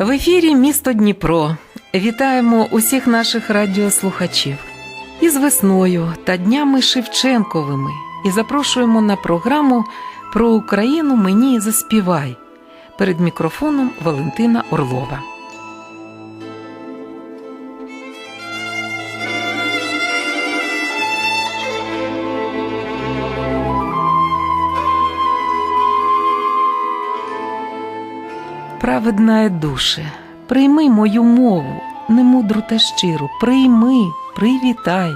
В ефірі місто Дніпро. Вітаємо усіх наших радіослухачів із весною та днями Шевченковими і запрошуємо на програму про Україну мені заспівай перед мікрофоном Валентина Орлова. Праведна душе, прийми мою мову, немудру та щиру, прийми, привітай.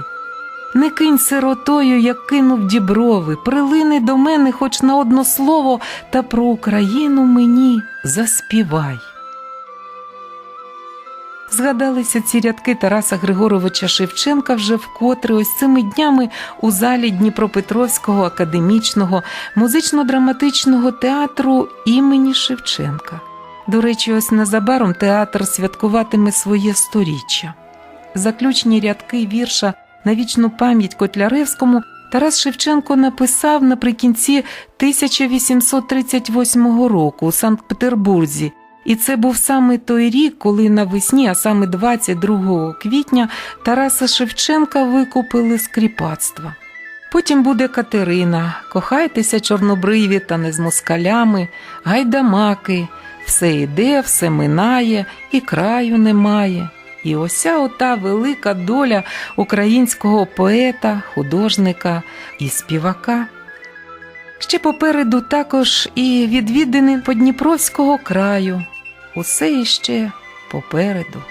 Не кинь сиротою, як кинув діброви, прилини до мене хоч на одно слово, та про Україну мені заспівай. Згадалися ці рядки Тараса Григоровича Шевченка вже вкотре ось цими днями у залі Дніпропетровського академічного музично-драматичного театру імені Шевченка. До речі, ось незабаром театр святкуватиме своє сторіччя. Заключні рядки вірша на вічну пам'ять Котляревському Тарас Шевченко написав наприкінці 1838 року у Санкт-Петербурзі. І це був саме той рік, коли навесні, а саме 22 квітня, Тараса Шевченка викупили з кріпацтва. Потім буде Катерина, кохайтеся чорнобриві та не з москалями, гайдамаки, все йде, все минає, і краю немає. І ося ота велика доля українського поета, художника і співака. Ще попереду також і відвідини Подніпровського краю. Усе іще попереду.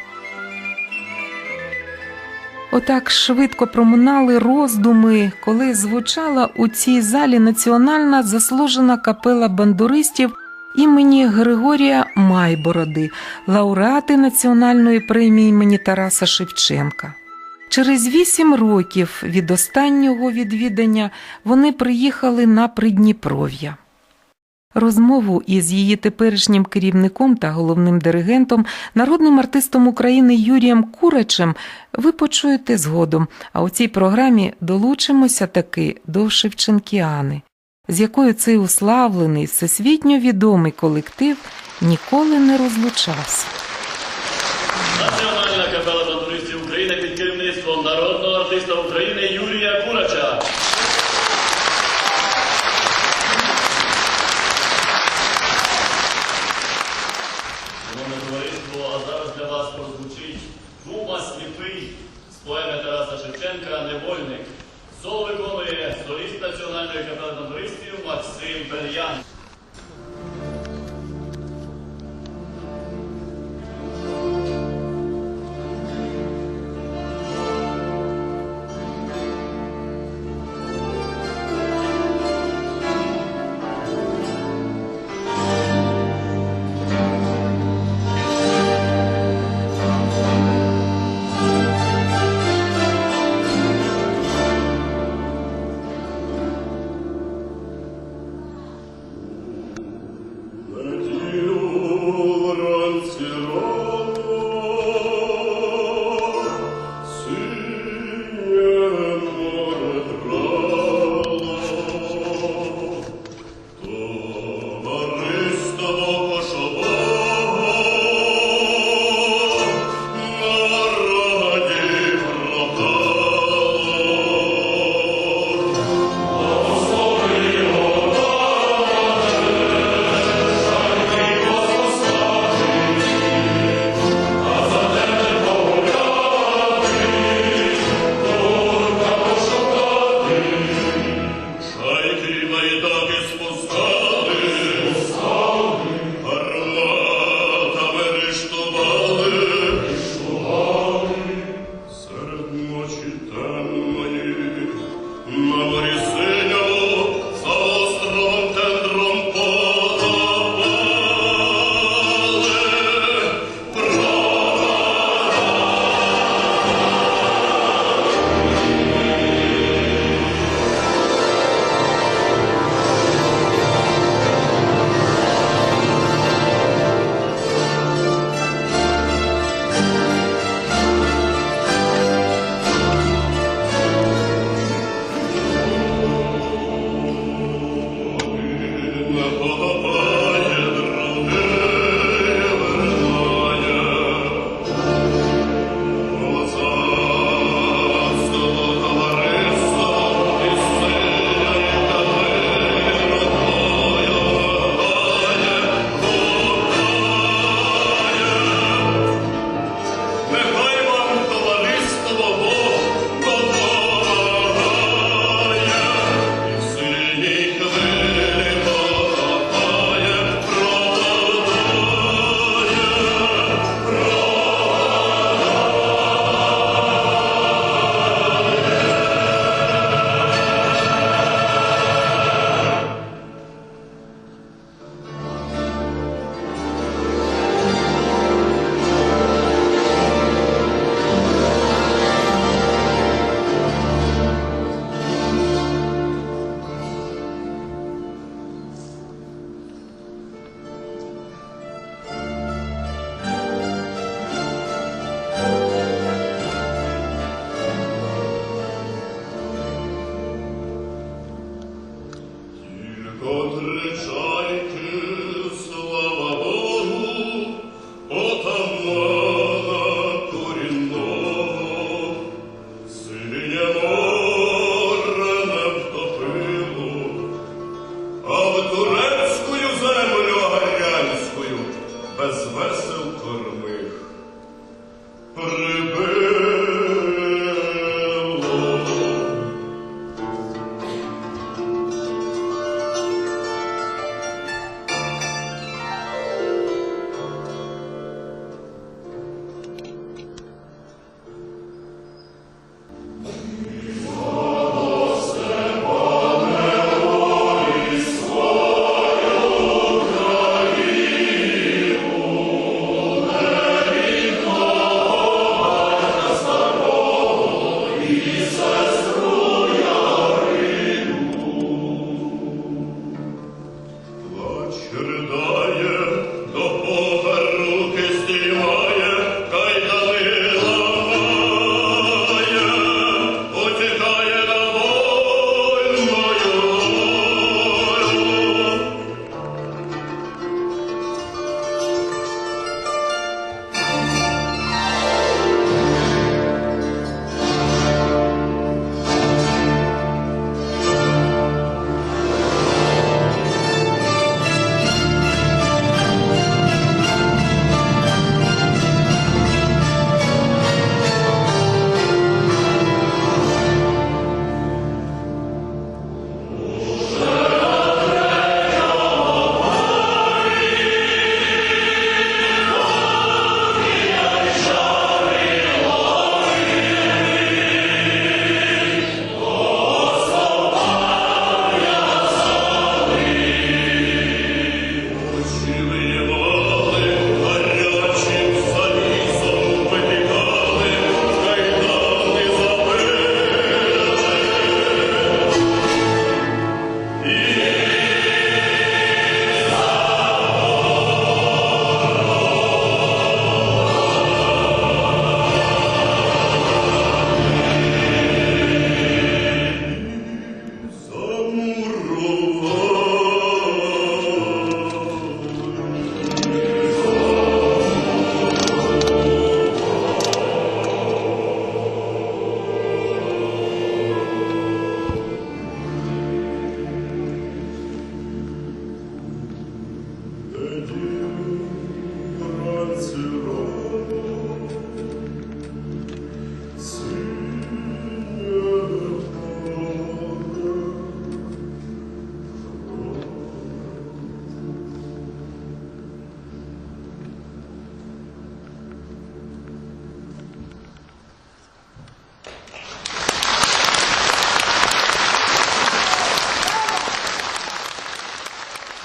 Отак швидко проминали роздуми, коли звучала у цій залі національна заслужена капела бандуристів імені Григорія Майбороди, лауреати національної премії імені Тараса Шевченка. Через вісім років від останнього відвідання вони приїхали на Придніпров'я. Розмову із її теперішнім керівником та головним диригентом, народним артистом України Юрієм Курачем ви почуєте згодом, а у цій програмі долучимося таки до Шевченкіани, з якою цей уславлений, всесвітньо відомий колектив ніколи не розлучався. Національна капела бандуристів України під керівництвом народного артиста України Юрія Курача. Зараз для вас прозвучить Кума сліпий з поеми Тараса Шевченка Невольник. Соло виконує соліст Національної капели бандуристів Максим Бельян.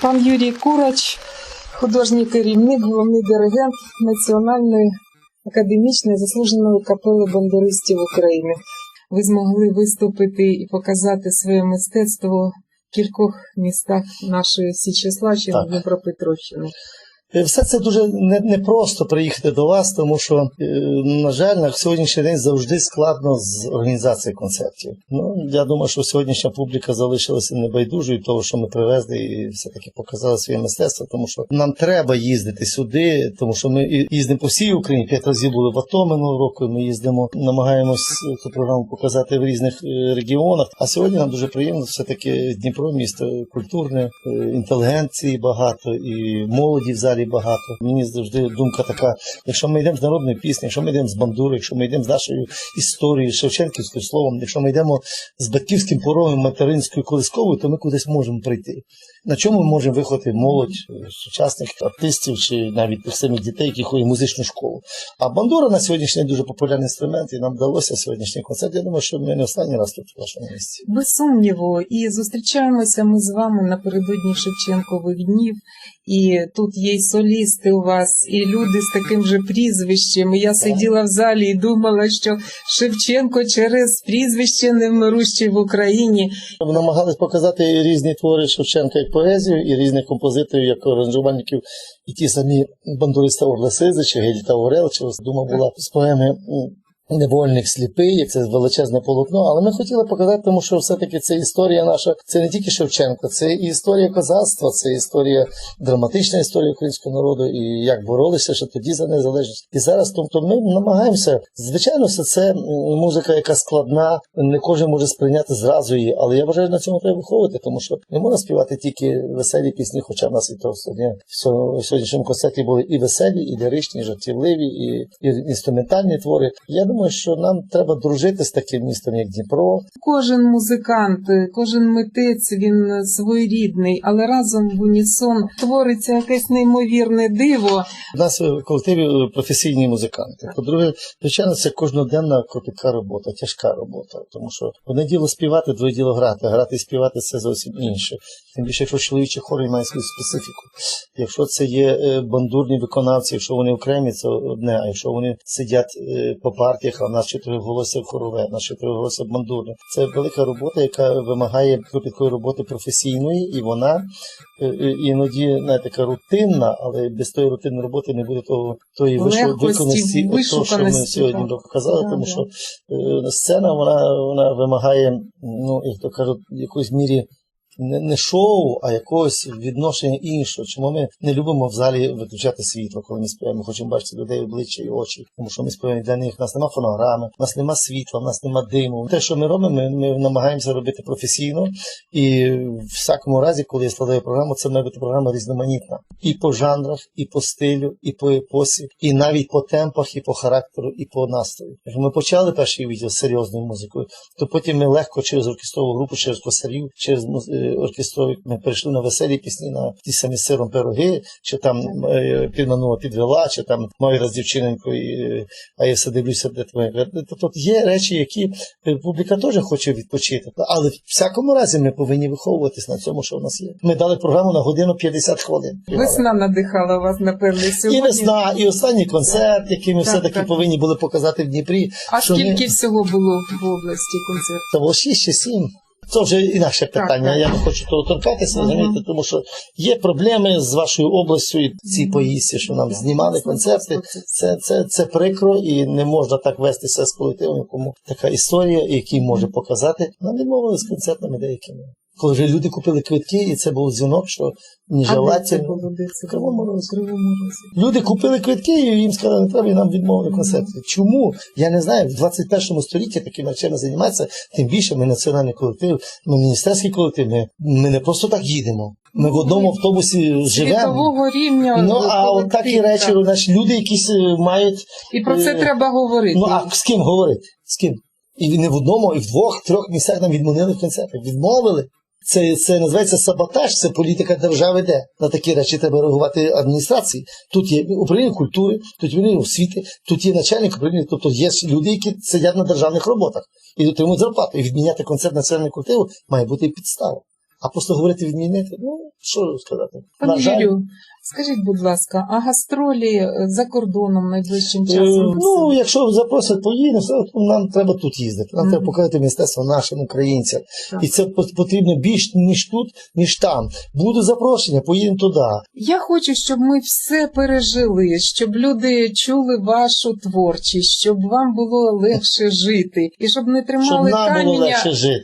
Пан Юрій Курач, художній керівник, головний диригент Національної академічної заслуженої капели бандуристів України. Ви змогли виступити і показати своє мистецтво в кількох містах нашої Січеславщини. Дніпропетровщини. Е, Все це дуже не- непросто приїхати до вас, тому що, е, на жаль, на сьогоднішній день завжди складно з організацією концертів. Ну, я думаю, що сьогоднішня публіка залишилася небайдужою того, що ми привезли і все-таки показали своє мистецтво, тому що нам треба їздити сюди, тому що ми їздимо по всій Україні. П'ять разів були в АТО минулого року. Ми їздимо, намагаємось цю програму показати в різних е, регіонах. А сьогодні нам дуже приємно, все-таки Дніпро місто культурне, інтелігенції багато і молоді в залі багато. Мені завжди думка така: якщо ми йдемо з народної пісні, якщо ми йдемо з бандури, якщо ми йдемо з нашою історією, Шевченківським словом, якщо ми йдемо з батьківським порогом материнською колисковою, то ми кудись можемо прийти. На чому ми можемо виховати молодь е, сучасних артистів чи навіть тих самих дітей, які ходять в музичну школу. А бандура на сьогоднішній дуже популярний інструмент, і нам вдалося сьогоднішній концерт. Я думаю, що ми не останній раз тут в вашому місці. Без сумніву, і зустрічаємося ми з вами напередодні Шевченкових днів. І тут є й солісти у вас, і люди з таким же прізвищем. І я сиділа в залі і думала, що Шевченко через прізвище невмирущий в Україні. Ми намагались показати різні твори Шевченка поезію, і різних композиторів, як аранжувальників, і ті самі бандуриста Орла Сизича, Гедіта Орел, чи дума була з поеми Невольник сліпий, як це величезне полотно. Але ми хотіли показати, тому що все-таки це історія наша, це не тільки Шевченко, це і історія козацтва, це історія, драматична історія українського народу, і як боролися ще тоді за незалежність. І зараз, тобто, ми намагаємося. Звичайно, все це музика, яка складна, не кожен може сприйняти зразу її, але я вважаю, на цьому треба виховувати, тому що не можна співати тільки веселі пісні, хоча в нас і то в сьогоднішньому концерті були і веселі, і ліричні, і жартівливі, і, і інструментальні твори. Я думаю, що нам треба дружити з таким містом, як Дніпро, Кожен музикант, кожен митець він своєрідний, але разом в унісон твориться якесь неймовірне диво. У нас в колективі професійні музиканти. По-друге, звичайно, це кожноденна кропітка робота, тяжка робота. Тому що одне діло співати, друге діло грати. Грати і співати це зовсім інше. Тим більше, якщо чоловічі хори мають свою специфіку. Якщо це є е, бандурні виконавці, якщо вони окремі, це одне. А якщо вони сидять е, по партіях, а в нас чотириголосся хорове, в нас чотириголосся бандурне. Це велика робота, яка вимагає кропіткої роботи професійної, і вона е, іноді не така рутинна, але без тої рутинної роботи не буде того тої виконаності, того, що ми сьогодні показали, тому що сцена вона, вона вимагає, ну як то кажуть, в якоїсь мірі. Не, не шоу, а якогось відношення іншого. Чому ми не любимо в залі виключати світло, коли ми співаємо? Ми хочемо бачити людей обличчя і очі, тому що ми співаємо для них. У нас нема фонограми, у нас нема світла, у нас нема диму. Те, що ми робимо, ми, ми намагаємося робити професійно. І в всякому разі, коли я складаю програму, це має бути програма різноманітна. І по жанрах, і по стилю, і по епосі, і навіть по темпах, і по характеру, і по настрою. Якщо ми почали перший відео з серйозною музикою, то потім ми легко через оркестрову групу, через косарів, через е, оркестрові ми перейшли на веселі пісні, на ті самі сиром пироги, чи там е, підвела, чи там маю раз дівчиненько, і, а я все дивлюся, де твоя. Тобто є речі, які е, публіка теж хоче відпочити. Але в всякому разі ми повинні виховуватись на цьому, що в нас є. Ми дали програму на годину 50 хвилин. Весна надихала вас, напевне, І весна, і останній концерт, який ми Так, все-таки так. повинні були показати в Дніпрі. А що ми- скільки всього було в області концертів? Це було 6 чи 7. Це вже інакше питання. так. Я не хочу того торкатися, розумієте, тому що є проблеми з вашою областю і ці поїздці, що нам знімали концерти. Це, це, це прикро і не можна так вестися з колективом, кому така історія, який може показати. Нам мовили з концертами деякими. Коли вже люди купили квитки, і це був дзвінок, що нежелательно. В Кривому? Розі. Люди купили квитки, і їм сказали, не треба, і нам відмовили концерти. Чому? Я не знаю. В 21 столітті таким навчання займатися, тим більше ми національний колектив, ми міністерський колектив, ми, ми не просто так їдемо. Ми в одному автобусі живемо. Рівня. Ну, а от такі речі, значить, люди якісь е, мають. І про це е, треба говорити. Ну, а з ким говорити? З ким? І не в одному, і в двох, трьох місцях нам відмовили в концертах. Відмовили. Це, це називається саботаж, це політика держави де. На такі речі треба реагувати адміністрації. Тут є управління культури, тут є управління освіти, тут є начальник управління, тобто є люди, які сидять на державних роботах і отримують зарплату. І відміняти концерт національного колективу має бути і підстава. А просто говорити відмінити, ну що сказати? Пане Юрію, скажіть, будь ласка, а гастролі е, за кордоном найближчим Е, часом? Ну, якщо запросять поїдемо, нам треба тут їздити. Нам Мгм. треба показати мистецтво нашим українцям. Так. І це потрібно більш ніж тут, ніж там. Буде запрошення, поїдемо туди. Я хочу, щоб ми все пережили, щоб люди чули вашу творчість, щоб вам було легше жити, і щоб не тримали було каміння,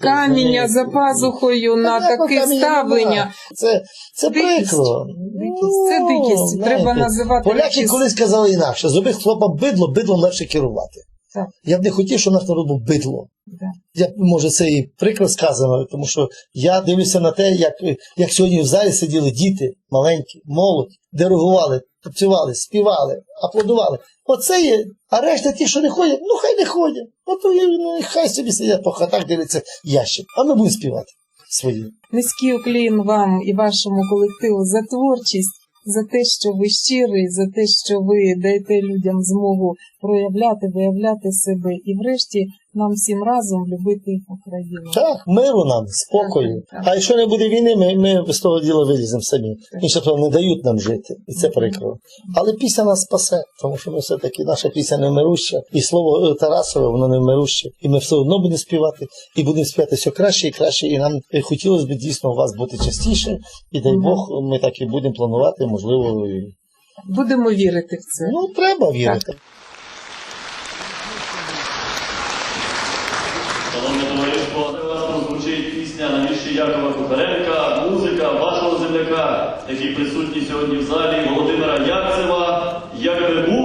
каміння Ну, за пазухою на таке ставлення. Це, це прикро. Дикість. Це дикість. Ну, Треба називати Поляки з- колись казали інакше: зроби хлопа бидло, бидлом легше керувати. Так. Я б не хотів, щоб наш народ був бидло. Да. Я, може, це і прикро сказано, тому що я дивлюся на те, як, як сьогодні в залі сиділи діти маленькі, молодь, диригували, працювали, співали, аплодували. Оце є. А решта ті, що не ходять, ну хай не ходять. От ну, хай собі сидять по хатах, дивляться ящик. А ми будемо співати свої. Низький уклін вам і вашому колективу за творчість, за те, що ви щирий, за те, що ви даєте людям змогу проявляти, виявляти себе і, врешті, нам всім разом любити Україну. Так, миру нам, спокою. Так, так. А якщо не буде війни, ми, ми з того діла виліземо самі. Інші то не дають нам жити, і це прикро. Але пісня нас спасе, тому що ми все-таки наша пісня не вмируща, і слово е, Тарасове, воно не вмируще. І ми все одно будемо співати, і будемо співати все краще і краще. І нам е, хотілося б дійсно у вас бути частіше. І дай Бог, ми так і будемо планувати, можливо. Будемо вірити в це. Ну, треба вірити. Шановне товариство, для вас прозвучить пісня на вірші Якова Кухаренка, музика вашого земляка, який присутній сьогодні в залі Володимира Ярцева, якби був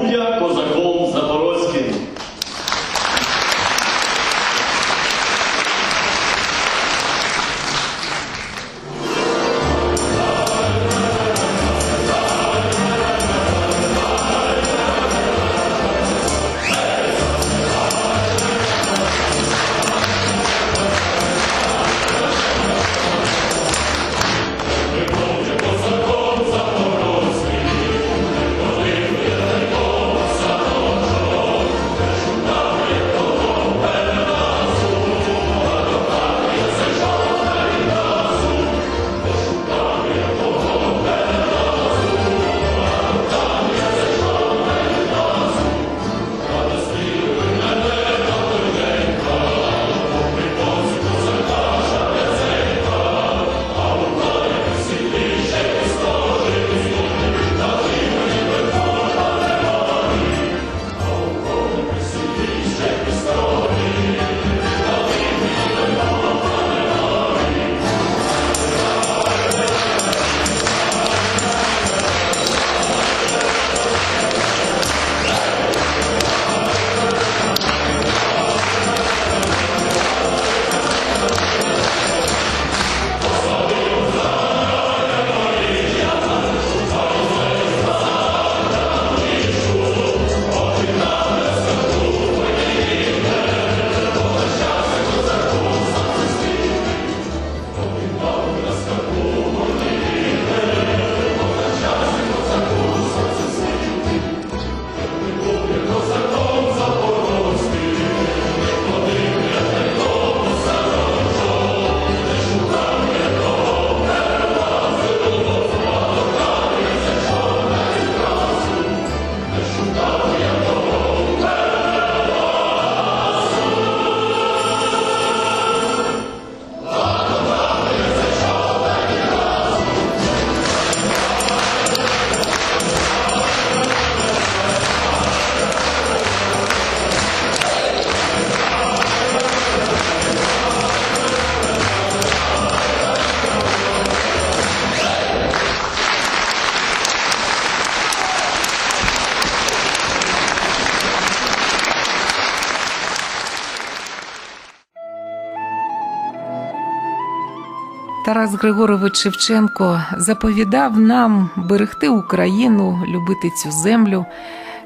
Григорович Шевченко заповідав нам берегти Україну, любити цю землю,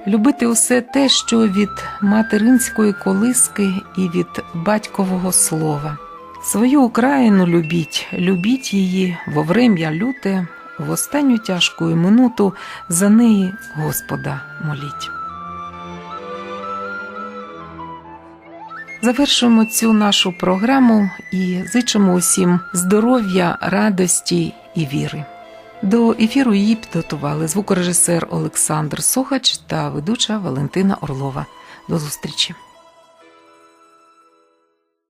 любити усе те, що від материнської колиски і від батькового слова. Свою Україну любіть, любіть її во врем'я люте, в останню тяжку минуту за неї Господа моліть. Завершуємо цю нашу програму і зичимо усім здоров'я, радості і віри. До ефіру її підготували звукорежисер Олександр Сухач та ведуча Валентина Орлова. До зустрічі!